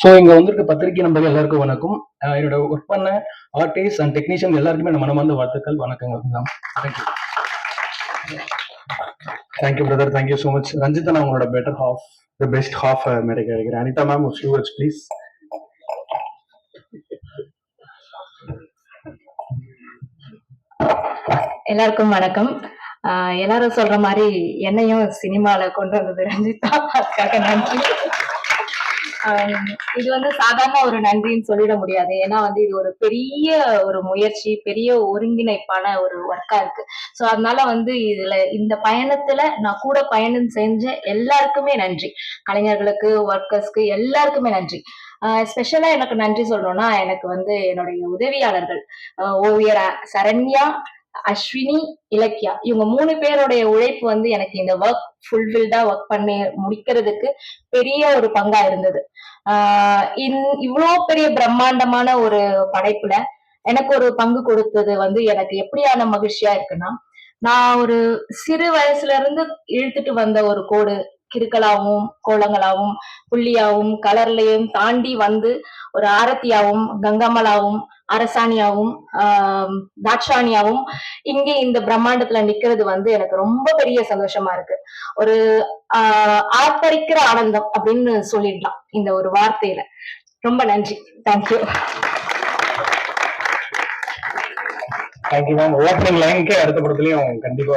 So இங்கே வந்திருக்க பத்திரிகை நண்பர்கள் எல்லாருக்கும் வணக்கம். என்னோட ஒர்க் பண்ண ஆர்டிஸ்ட் அண்ட் டெக்னீஷியன் எல்லாருக்குமே நம்ம மனமார்ந்த வாழ்த்துக்கள் வணக்கங்கள். Thank you thank you brother thank you so much Ranjitha நான் உங்களோட better half the best half மேடை கிடைக்கிறேன் அனிதா மேம் ஒரு ஃபியூ வேர்ட்ஸ் ப்ளீஸ் எல்லாருக்கும் வணக்கம். எல்லாரும் சொல்ற மாதிரி என்னையும் சினிமால கொண்டு வந்தது ரஞ்சிதா அதுக்காக நன்றி. இது வந்து சாதாரண ஒரு நன்றின்னு சொல்லிட முடியாது. ஏன்னா வந்து இது ஒரு பெரிய ஒரு முயற்சி பெரிய ஒருங்கிணைப்பான ஒரு ஒர்க்கா இருக்கு. சோ அதனால வந்து இதுல இந்த பயணத்துல நான் கூட பயணம் செஞ்ச எல்லாருக்குமே நன்றி. கலைஞர்களுக்கு ஒர்க்கர்ஸ்க்கு எல்லாருக்குமே நன்றி. ஸ்பெஷலா எனக்கு நன்றி சொல்லணும்னா எனக்கு வந்து என்னுடைய உதவியாளர்கள் ஓவியர் சரண்யா அஸ்வினி இலக்கியா. இவங்க மூணு பேருடைய உழைப்பு வந்து எனக்கு இந்த ஒர்க் ஃபுல்ஃபில்டா ஒர்க் பண்ணி முடிக்கிறதுக்கு பெரிய ஒரு பங்கா இருந்தது. ஆஹ் இன் இவ்வளோ பெரிய பிரம்மாண்டமான ஒரு படைப்புல எனக்கு ஒரு பங்கு கொடுத்தது வந்து எனக்கு எப்படியான மகிழ்ச்சியா இருக்குன்னா நான் ஒரு சிறு வயசுல இருந்து இழுத்துட்டு வந்த ஒரு கோடு கிறுக்கலாவும் கோலங்களாவும் புள்ளியாவும் கலர்லயும் தாண்டி வந்து ஒரு ஆரத்தியாவும் கங்கமலாவும் அரசாணியாவும் ஆஹ் தாட்சாணியாவும் இங்கே இந்த பிரம்மாண்டத்துல நிக்கிறது வந்து எனக்கு ரொம்ப பெரிய சந்தோஷமா இருக்கு. ஒரு ஆஹ் ஆர்ப்பரிக்கிற ஆனந்தம் அப்படின்னு சொல்லிடலாம் இந்த ஒரு வார்த்தையில. ரொம்ப நன்றி. Thank you thank you ma'am opening லைனுக்கே அடுத்த படத்துலயும் கண்டிப்பா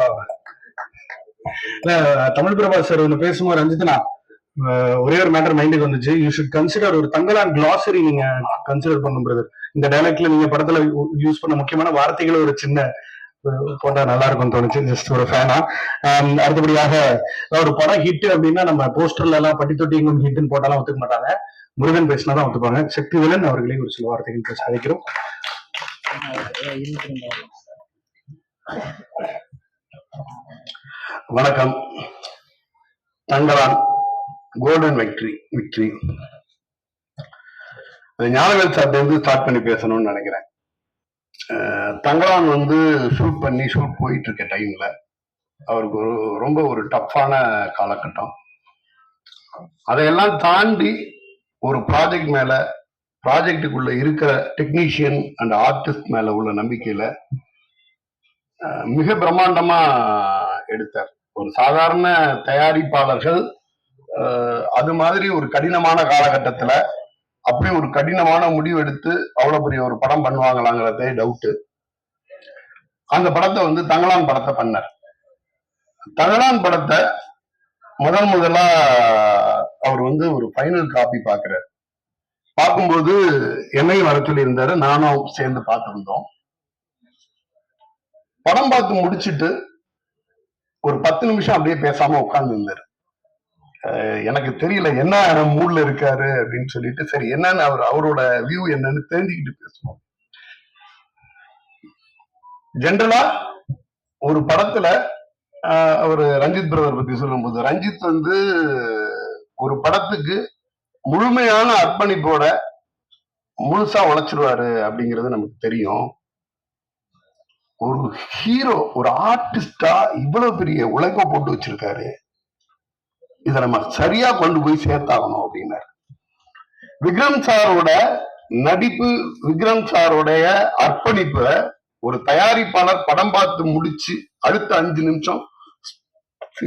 தமிழ் பிரபா சார் ஒன்று பேசும்போது ரஞ்சித்னா ஒரே ஒரு மேட்டர் மைண்டுக்கு வந்துச்சு. யூ ஷுட் கன்சிடர் ஒரு தங்கலான் கிளாசரி நீங்க கன்சிடர் பண்ணும் பிரதர் இந்த டைலக்ட்ல நீங்க படத்துல யூஸ் பண்ண முக்கியமான வார்த்தைகள் ஒரு சின்ன போட்டா நல்லா இருக்கும்னு தோணுச்சு. ஜஸ்ட் ஒரு ஃபேனா அடுத்தபடியாக ஒரு படம் ஹிட் அப்படின்னா நம்ம போஸ்டர்ல எல்லாம் பட்டி தொட்டி எங்கும் ஹிட்னு போட்டாலும் ஒத்துக்க மாட்டாங்க. முருகன் பேசினா தான் ஒத்துப்பாங்க. சக்திவேலன் அவர்களே ஒரு சில வார்த்தைகள் பேச அழைக்கிறோம். வணக்கம். தங்கரான் கோல்டன் வெக்ட்ரி விக்ட்ரி ஞானவேல் சார்ட்ட வந்து ஸ்டார்ட் பண்ணி பேசணும்னு நினைக்கிறேன். தங்கரான் வந்து ஷூட் பண்ணி ஷூட் போயிட்டு இருக்க டைம்ல அவருக்கு ஒரு ரொம்ப ஒரு டஃப்பான காலகட்டம். அதையெல்லாம் தாண்டி ஒரு ப்ராஜெக்ட் மேல ப்ராஜெக்டுக்குள்ள இருக்கிற டெக்னீஷியன் அண்ட் ஆர்டிஸ்ட் மேல உள்ள நம்பிக்கையில மிக பிரம்மாண்டமா எடுத்தார். ஒரு சாதாரண தயாரிப்பாளர்கள் அது மாதிரி ஒரு கடினமான காலகட்டத்துல அப்படி ஒரு கடினமான முடிவு எடுத்து அவ்வளவு பெரிய ஒரு படம் பண்ணுவாங்களாங்கிறதே டவுட்டு அந்த படத்தை வந்து தங்களான் படத்தை பண்ணார். தங்களான் படத்தை முதல் முதலா அவர் வந்து ஒரு ஃபைனல் காப்பி பாக்குறாரு. பார்க்கும்போது என்னையும் வர சொல்லி இருந்தாரு நானும் சேர்ந்து பார்த்திருந்தோம். படம் பார்த்து முடிச்சிட்டு ஒரு பத்து நிமிஷம் அப்படியே பேசாம உட்கார்ந்து இருந்தாரு. எனக்கு தெரியல என்ன மூட்ல இருக்காரு அப்படின்னு சொல்லிட்டு சரி என்னன்னு அவர் அவரோட வியூ என்னன்னு தெரிஞ்சுக்கிட்டு பேசுவோம். ஜென்ரலா ஒரு படத்துல ஆஹ் அவர் ரஞ்சித் பிரதர் பத்தி சொல்லும்போது ரஞ்சித் வந்து ஒரு படத்துக்கு முழுமையான அர்ப்பணிப்போட முழுசா உழைச்சிருவாரு அப்படிங்கிறது நமக்கு தெரியும். ஒரு ஹீரோ ஒரு ஆர்டிஸ்டா இவ்வளவு பெரிய உழைப்ப போட்டு வச்சிருக்காரு. இதை நம்ம சரியா கொண்டு போய் சேர்த்தாகணும் அப்படின்னாரு. விக்ரம் சாரோட நடிப்பு விக்ரம் சாரோடைய அர்ப்பணிப்ப ஒரு தயாரிப்பாளர் படம் பார்த்து முடிச்சு அடுத்த அஞ்சு நிமிஷம்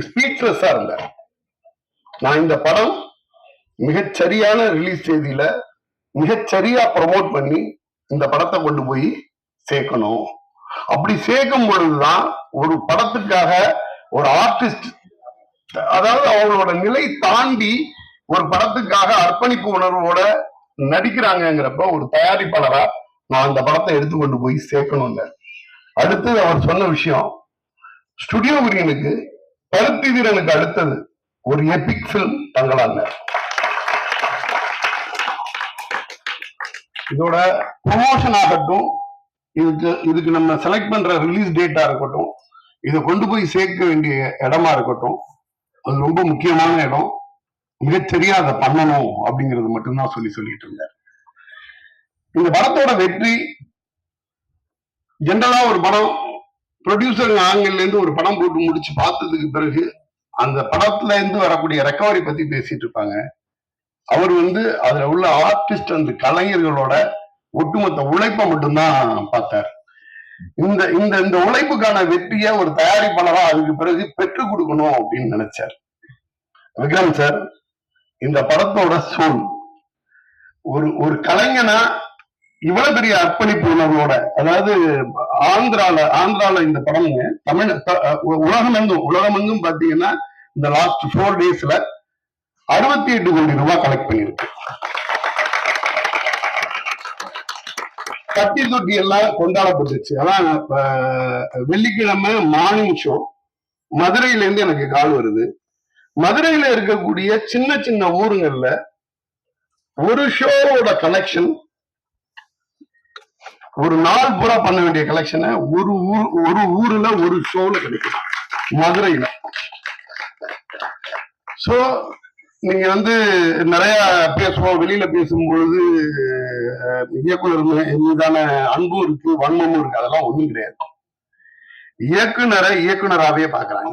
ஸ்பீச்லெஸ்ஸா இருந்தார். நான் இந்த படம் மிகச்சரியான ரிலீஸ் தேதியில மிகச்சரியா ப்ரமோட் பண்ணி இந்த படத்தை கொண்டு போய் சேர்க்கணும். அப்படி சேர்க்கும் பொழுதுதான் ஒரு படத்துக்காக ஒரு ஆர்டிஸ்ட் அதாவது அவங்களோட நிலை தாண்டி ஒரு படத்துக்காக அர்ப்பணிப்பு உணர்வோட நடிக்கிறாங்கிறப்ப ஒரு தயாரிப்பாளரா நான் அந்த படத்தை எடுத்து கொண்டு போய் சேர்க்கணுங்க அடுத்தது அவர் சொன்ன விஷயம் ஸ்டுடியோ குரியனுக்கு பருத்தி வீரனுக்கு அடுத்தது ஒரு எபிக் பிலிம் தங்கலாங்க இதோட ப்ரொமோஷன் ஆகட்டும் இதுக்கு இதுக்கு நம்ம செலக்ட் பண்ற ரிலீஸ் டேட்டா இருக்கட்டும் இதை கொண்டு போய் சேர்க்க வேண்டிய இடமா இருக்கட்டும் அது ரொம்ப முக்கியமான இடம். மிகச்சரியா அதை பண்ணணும் அப்படிங்கிறது மட்டும்தான் சொல்லி சொல்லிட்டு இருந்தார். இந்த படத்தோட வெற்றி ஜென்ரலா ஒரு படம் ப்ரொடியூசர் ஆங்கில இருந்து ஒரு படம் போட்டு முடிச்சு பார்த்ததுக்கு பிறகு அந்த படத்துல இருந்து வரக்கூடிய ரெக்கவரி பத்தி பேசிட்டு இருப்பாங்க. அவர் வந்து அதுல உள்ள ஆர்டிஸ்ட் அந்த கலைஞர்களோட ஒட்டுமொத்த உழைப்பை மட்டும்தான் பார்த்தார். இந்த இந்த இந்த உழைப்புக்கான வெற்றியை ஒரு தயாரிப்பாளரா அதுக்கு பிறகு பெற்றுக் கொடுக்கணும் அப்படின்னு நினைச்சார். விக்ரம் சார் இந்த படத்தோட சோல் ஒரு ஒரு கலைஞனா இவ்வளவு பெரிய அர்ப்பணிப்பு உணர்வோட அதாவது ஆந்திரால ஆந்திரால இந்த படம்ங்க தமிழ் உலகமெங்கும் உலகமெங்கும் பாத்தீங்கன்னா இந்த லாஸ்ட் ஃபோர் டேஸ்ல அறுபத்தி எட்டு கோடி ரூபாய் கலெக்ட் பண்ணிருக்கு கட்டி தொட்டி எல்லாம் கொண்டாடப்பட்டுச்சு. அதான் வெள்ளிக்கிழமை மார்னிங் ஷோ மதுரையில இருந்து எனக்கு கால் வருது. மதுரையில இருக்கக்கூடிய சின்ன சின்ன ஊருங்கள்ல ஒரு ஷோவோட கலெக்ஷன் ஒரு நாள் பூரா பண்ண வேண்டிய கலெக்ஷனை ஒரு ஊர் ஒரு ஊர்ல ஒரு ஷோல கிடைக்கும். மதுரையில. சோ நீங்க வந்து நிறைய பேசுவோம் வெளியில பேசும்பொழுது இயக்குனர் மீதான அன்பும் இருக்கு வன்மமும் இருக்கு அதெல்லாம் ஒண்ணும் கிடையாது. இயக்குனரை இயக்குனராவே பாக்குறாங்க